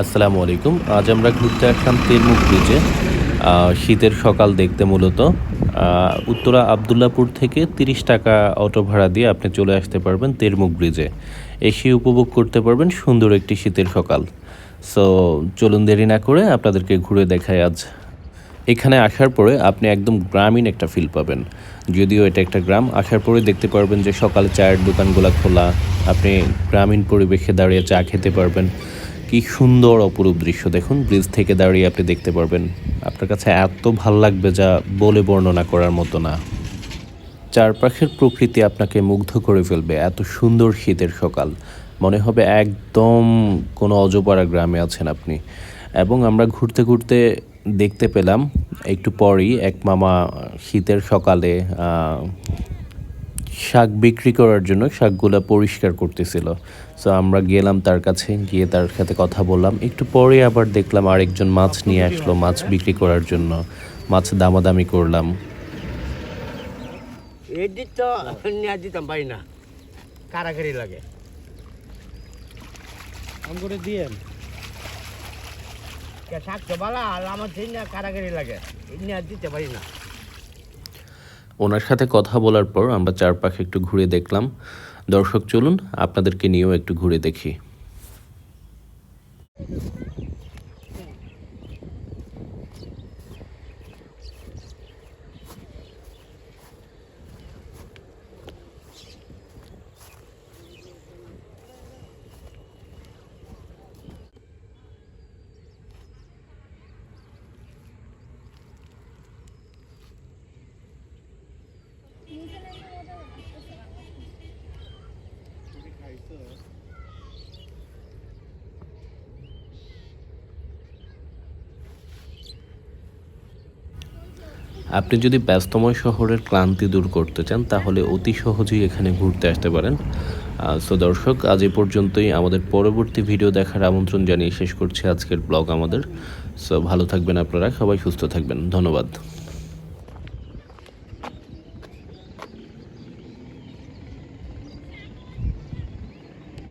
আসসালামু আলাইকুম। আজ আমরা ঘুরতে আসলাম তেলমুখ ব্রিজে শীতের সকাল দেখতে মূলত। উত্তরা আবদুল্লাপুর থেকে তিরিশ টাকা অটো ভাড়া দিয়ে আপনি চলে আসতে পারবেন তেরমুখ ব্রিজে এসে উপভোগ করতে পারবেন সুন্দর একটি শীতের সকাল। সো চলুন দেরি না করে আপনাদেরকে ঘুরে দেখাই আজ। এখানে আসার পরে আপনি একদম গ্রামীণ একটা ফিল পাবেন। যদিও এটা একটা গ্রাম, আসার পরে দেখতে পারবেন যে সকালে চায়ের দোকানগুলো খোলা, আপনি গ্রামীণ পরিবেশে দাঁড়িয়ে চা খেতে পারবেন। কি সুন্দর অপরূপ দৃশ্য। দেখুন ব্রিজ থেকে দাঁড়িয়ে আপনি দেখতে পারবেন, আপনার কাছে এত ভালো লাগবে যা বলে বর্ণনা করার মতো না। চারপাশের প্রকৃতি আপনাকে মুগ্ধ করে ফেলবে, এত সুন্দর শীতের সকাল। মনে হবে একদম কোনো অজপাড়া গ্রামে আছেন আপনি। এবং আমরা ঘুরতে ঘুরতে দেখতে পেলাম, একটু পরেই এক মামা শীতের সকালে শাক বিক্রি করার জন্য শাকগুলো পরিষ্কার করতেছিল। সো আমরা গেলাম তার কাছে গিয়ে তার সাথে কথা বললাম। একটু পরে আবার দেখলাম আরেকজন মাছ নিয়ে আসলো মাছ বিক্রি করার জন্য। মাছ দামাদামি করলাম। এডিট তো দিতাম পারি না। কারাগারি লাগে। করে দিয়েন থাকতে বালা আমার না কারাগারি লাগে নিয়ে দিতে পারি না। ওনার সাথে কথা বলার পর আমরা চারপাশে একটু ঘুরে দেখলাম। দর্শক, চলুন আপনাদেরকে নিয়েও একটু ঘুরে দেখি। আপনি যদি ব্যস্তময় শহরের ক্লান্তি দূর করতে চান, তাহলে অতি সহজেই এখানে ঘুরতে আসতে পারেন। সো দর্শক, আজ এ পর্যন্তই। আমাদের পরবর্তী ভিডিও দেখার আমন্ত্রণ জানিয়ে শেষ করছি আজকের ব্লগ আমাদের। সো ভালো থাকবেন আপনারা, সবাই সুস্থ থাকবেন। ধন্যবাদ।